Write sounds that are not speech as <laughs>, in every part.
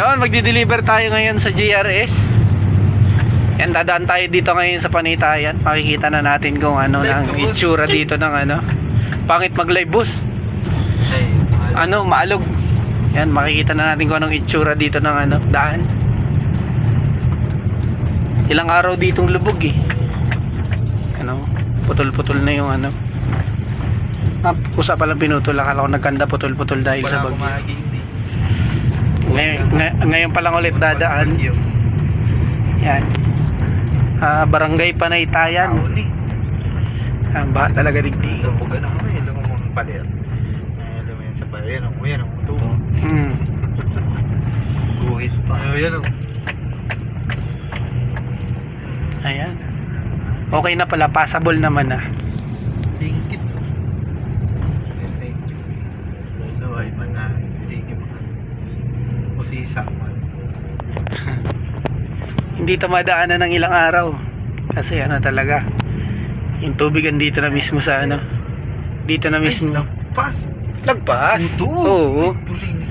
Yun, magdi-deliver tayo ngayon sa GRS. Yan, dadaan tayo dito ngayon sa Panitayan. Makikita na natin kung ano ng itsura dito ng ano. Pangit mag-live boss. Ano, maalog. Yan, makikita na natin kung anong itsura dito ng ano, daan. Ilang araw ditong lubog eh. Ano, putol-putol na yung ano. Ah, kusa palang pinutol. Akala ko nagkanda putol-putol dahil sa bagyo. Ngayon, ngay- ngayon pa lang ulit dadaan. Yan. Ah, barangay Panaytayan. Ah, ba talaga digdi. Lumbugan ako eh. Lumbugan mo pader. Alam mo yan sa pader. Yan o. Yan o. Ito. Hmm. <laughs> Guhit pa. Yan o. Ayan. Okay na pala, passable naman ah. Singkit. Thank you. Ito ay mana. Sige mga. Man. <laughs> Hindi ito madaanan ng ilang araw. Kasi ano talaga, yung tubig andito na mismo sa ano. Dito na mismo. Ay, Lampas. Lagpas? Ito. Oo.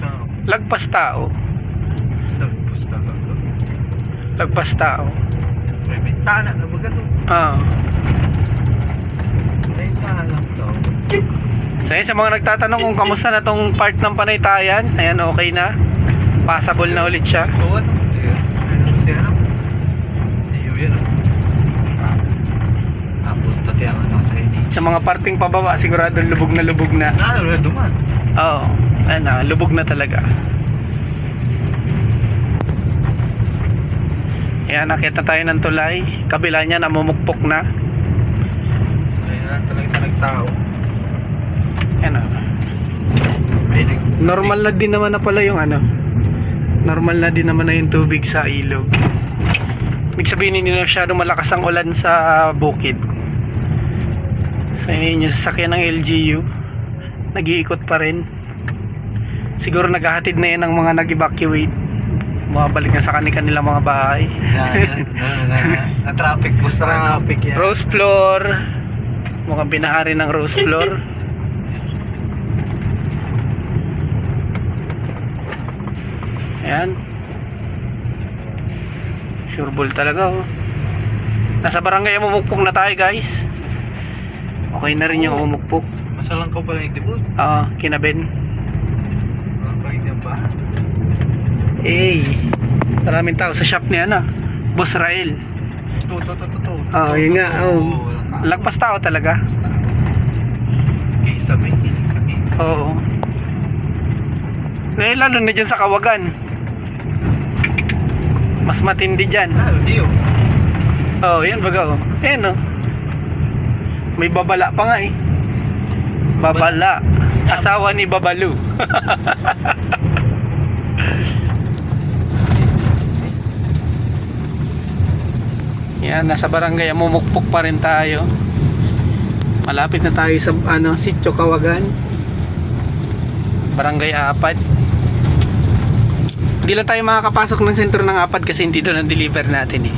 Ka. Lagpas tao. Lampas talaga. Lagpas tao. May bintana na baga to. Ah. May bintana lang to. So yun, sa mga nagtatanong kung kamusta na tong part ng Panaytayan, ayan okay na. Passable na ulit siya. So ano? Ano si ano? Si Yu yan o. Abot pati ang ano sa hindi. Sa mga parting pababa, sigurado lubog na lubog na. Ah, duman. Oo. Ayan na, lubog na talaga. Ayan, nakita tayo ng tulay. Kabila niya, namumukpok na. Ayun na talaga nagtao. Ayan. Normal na din naman na pala yung ano. Normal na din naman na yung tubig sa ilog. Ibig sabihin hindi na masyadong malakas ang ulan sa bukid. So yun yung sasakyan ng LGU. Nag-iikot pa rin. Siguro naghahatid na yan ng mga nag-evacuate. Bumabalik na sa kanilang mga bahay. Na, na, na traffic bus traffic yan. Rose floor. Mukhang binahari ng rose floor. Ayan. Sure ball talaga oh. Nasa barangay umumukpok na tayo guys. Okay na rin yung umukpok. Masalang ko pala yung debut. Ah, kinaben. Walang pakita ba? Eh, maraming tao sa shop ni ano. Boss Rael. Ito, ito, ito, ito. Ah, yun nga, oh. Lagpas tao talaga. Kisa, may kinig sa kisa. Oo. Eh, lalo na dyan sa Kawagan. Mas matindi dyan. Ah, oh. Oh, yan baga oh. Ayan oh. May babala pa nga eh. Babala. Asawa ni Babalu. <laughs> yan, nasa barangay. Mumukpok pa rin tayo. Malapit na tayo sa ano, Sitio Kawagan. Barangay Apad. Hindi lang tayo makakapasok ng sentro ng Apad kasi hindi doon ang deliver natin eh.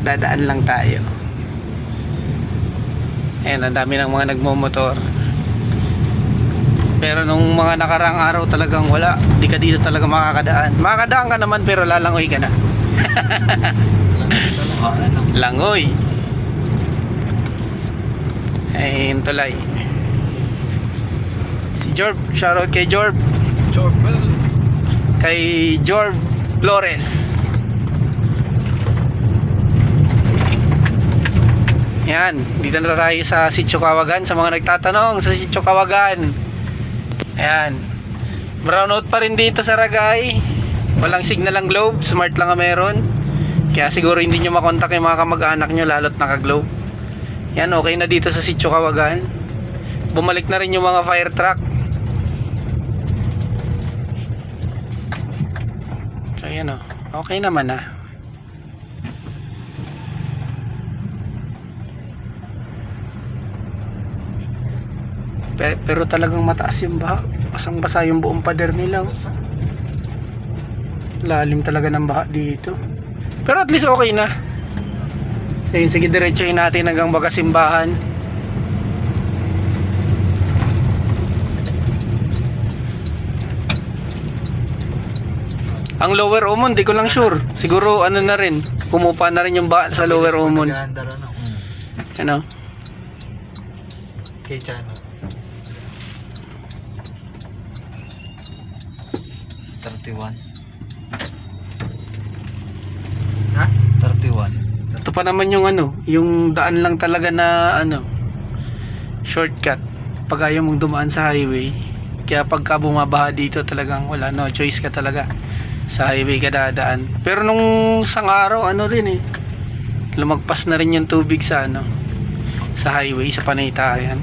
Dadaan lang tayo. Ayan, ang dami ng mga nagmumotor. Pero nung mga nakarang araw talagang wala. Hindi ka dito talaga makakadaan. Makakadaan ka naman pero lalangoy ka na. <laughs> Langoy. Ayun tulay. Si Jorb. Shoutout kay Jorb. Chorbel. Kay Jorb Flores. Yan. Dito na tayo sa Sitio Kawagan. Sa mga nagtatanong sa Sitio Kawagan. Ayan. Brownout pa rin dito sa Ragay. Walang signal ang globe. Smart lang ang meron. Kaya siguro hindi nyo makontak yung mga kamag-anak nyo lalo't naka-globe. Yan, okay na dito sa Sitio Kawagan. Bumalik na rin yung mga fire truck. So, yan o. Okay naman ah. Pe- Pero talagang mataas yung baha. Basang basa yung buong pader nila. oh. Lalim talaga ng baha dito. Pero at least okay na. So sige diretsuhin natin hanggang baga simbahan. Ang Lower Umon, di ko lang sure. Siguro ano na rin, kumupa na rin yung ba sa Lower ano. Ano? Kay Chano. 31. Ha? 31. Ito pa naman yung ano, yung daan lang talaga na ano, shortcut. Pag ayaw mong dumaan sa highway, kaya pagka bumabaha dito talagang wala no choice ka talaga. Sa highway ka dadaan. Pero nung isang araw, ano rin eh, lumagpas na rin yung tubig sa ano, sa highway, sa Panaytayan.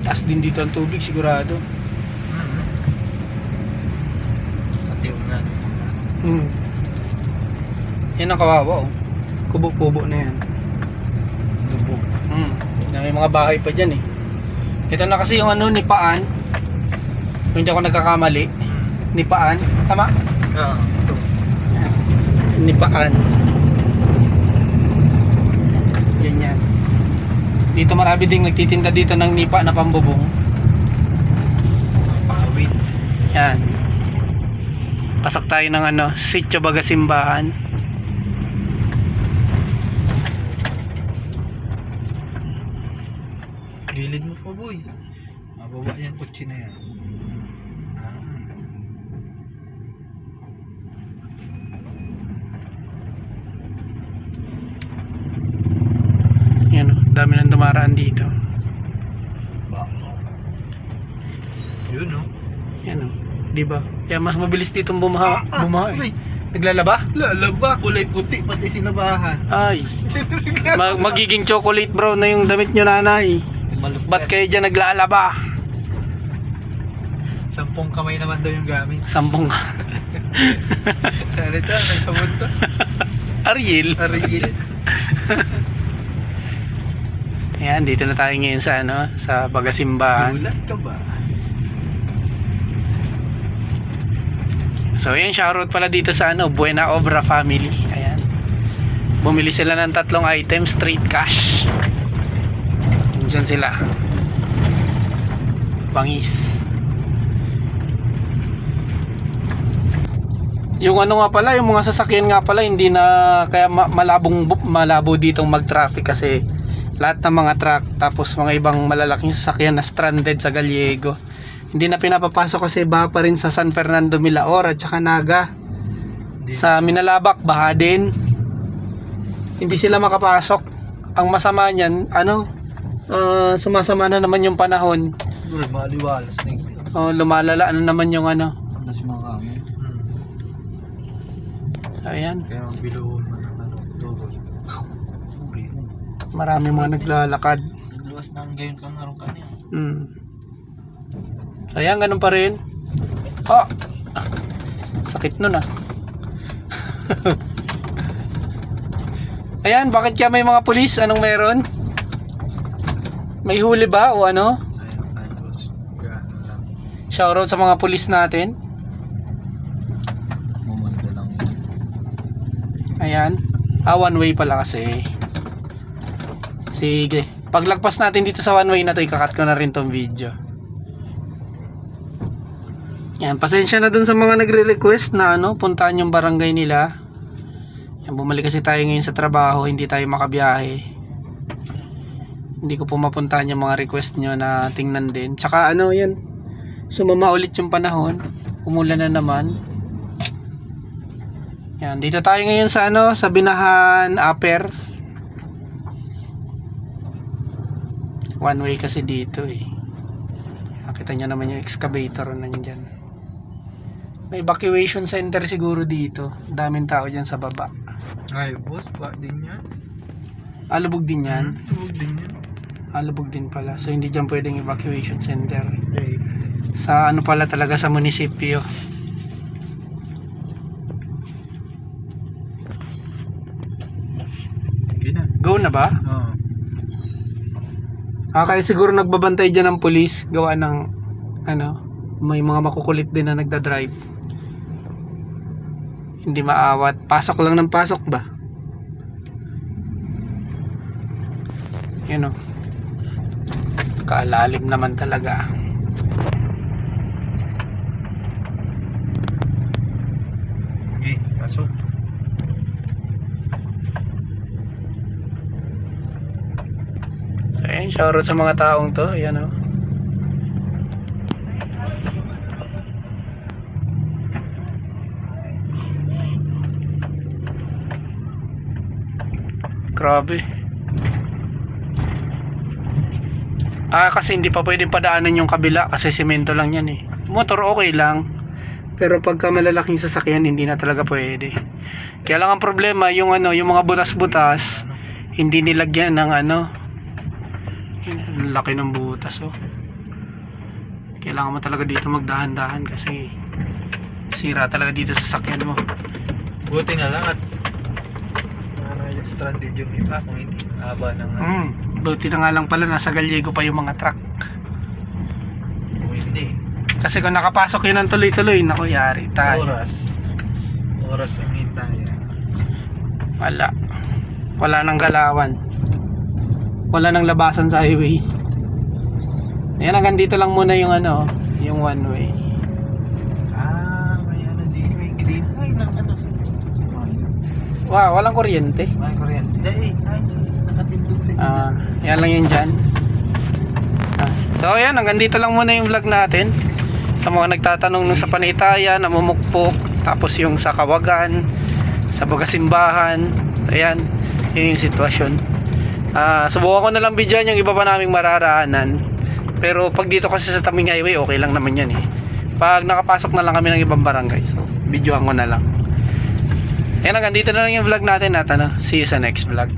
Taas din dito ang tubig sigurado. Hmm. Yan ang kawawa oh. Kubo-kubo na yan. Lubog. Hmm. May mga bahay pa dyan eh. Ito na kasi yung ano, nipaan. Kung hindi ako nagkakamali. Nipaan. Tama? Oo. Ito. Nipaan. Yan yan. Dito marami ding nagtitinda dito ng nipa na pambubong. Pawid. Yan. Pasok tayo ng ano, Sitio Bagasimbahan. Gilid mo pa boy. Mababa yan kutsi na yan. Ah. Yan oh, dami nang dumaraan dito. Yun no. Yan oh. 'Di ba? Kaya mas mabilis ditong bumaha, Ah, bumaha Uy, eh. Naglalaba? lalaba. Kulay puti pati sinabahan. Ay, <laughs> mag- magiging chocolate brown na yung damit nyo nanay. Malupit. Ba't kayo dyan naglalaba? Sampung kamay naman daw yung gamit. Sambong Ano <laughs> ito? Nagsabon to? Ariel. Arigil. Ayan, dito na tayo ngayon sa ano, sa Bagasimbahan. Gulat ka ba? So, ayan, shoutout pala dito sa ano, Buena Obra Family. Ayan. Bumili sila ng tatlong items, straight cash. Dyan sila. Bangis. Yung ano nga pala, yung mga sasakyan nga pala, hindi na, kaya ma- malabong, malabo ditong mag-traffic kasi lahat ng mga truck, tapos mga ibang malalaking sasakyan na stranded sa Gallego. Hindi na pinapapasok kasi baha pa rin sa San Fernando Milaor at saka Naga. Sa Minalabak, baha din. Hindi sila makapasok. Ang masama niyan, ano, ah, sumasama na naman yung panahon. Uy, maliwalas na yun. Oh, lumalala na naman yung ano. Alas mga kami. Hmm. Ayan, Kaya ang biluhon mo ng ano, mo. marami mga naglalakad. Nagluwas na ang gayon kang harong kanya. Hmm. So, ayan, ganun pa rin. Oh! Sakit nun ah. <laughs> ayan, bakit kaya may mga pulis? Anong meron? May huli ba o ano? Shoutout sa mga pulis natin. Ayan. Ah, one way pala kasi. Sige. Paglagpas natin dito sa one way na to, ikakat ko na rin tong video. Yan, pasensya na dun sa mga nagre-request na ano, puntahan yung barangay nila. Yan, bumalik kasi tayo ngayon sa trabaho, hindi tayo makabiyahe. Hindi ko po mapuntahan yung mga request nyo na tingnan din. Tsaka ano, yan, sumama ulit yung panahon. Umulan na naman. Yan, dito tayo ngayon sa ano, sa Binahan Upper. One way kasi dito eh. Nakita nyo naman yung excavator na nandyan. May evacuation center siguro dito. Daming tao dyan sa baba. Ay, boss, ba din yan? Alubog din yan. Hmm, Tubog din yan. Alubog din pala. So hindi dyan pwedeng evacuation center. Okay. Sa ano pala talaga sa munisipyo. Na. Go na ba? Oo. Ah, kaya siguro nagbabantay dyan ng pulis. Gawa ng ano, may mga makukulit din na nagda-drive. Hindi maawat. Pasok lang ng pasok ba? Yan o. Napakalalim naman talaga. Okay, pasok. So ayan, shoutout sa mga taong to. Ayan oh. o. Grabe. Ah, kasi hindi pa pwedeng padaanan yung kabila kasi semento lang yan eh. Motor okay lang. Pero pagka malalaking sasakyan, hindi na talaga pwede. Kaya lang ang problema, yung ano, yung mga butas-butas, hindi nilagyan ng ano, ang laki ng butas oh. Kailangan mo talaga dito magdahan-dahan kasi sira talaga dito sa sakyan mo. Buti na lang at stranded yung iba kung hindi haba ng Hmm, buti na nga lang pala nasa Gallego pa yung mga truck. kung hindi. Kasi kung nakapasok yun ng tuloy-tuloy, naku yari tayo. Oras. Oras ang hintayan. Wala. Wala nang galawan. Wala nang labasan sa highway. Ayan, hanggang dito lang muna yung ano, yung one way. Ah, may ano din, may green. Ay, ng ano. Wow, walang kuryente. May kuryente. Dahil, ay, si- nakatindog sa. Ah, yan lang yun dyan. Ah, so ayan, hanggang dito lang muna yung vlog natin. Sa mga nagtatanong nung sa panitayan, namumukpok, tapos yung sa kawagan, sa bagasimbahan, ayan, yun yung sitwasyon. Ah, subukan ko na lang bidyan yung iba pa naming mararaanan. Pero pag dito kasi sa Taming Highway, okay lang naman yan eh. Pag nakapasok na lang kami ng ibang barangay, so videoan ko na lang. Ayan, hanggang dito na lang yung vlog natin at ano, see you sa next vlog.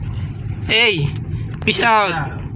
Hey, peace out!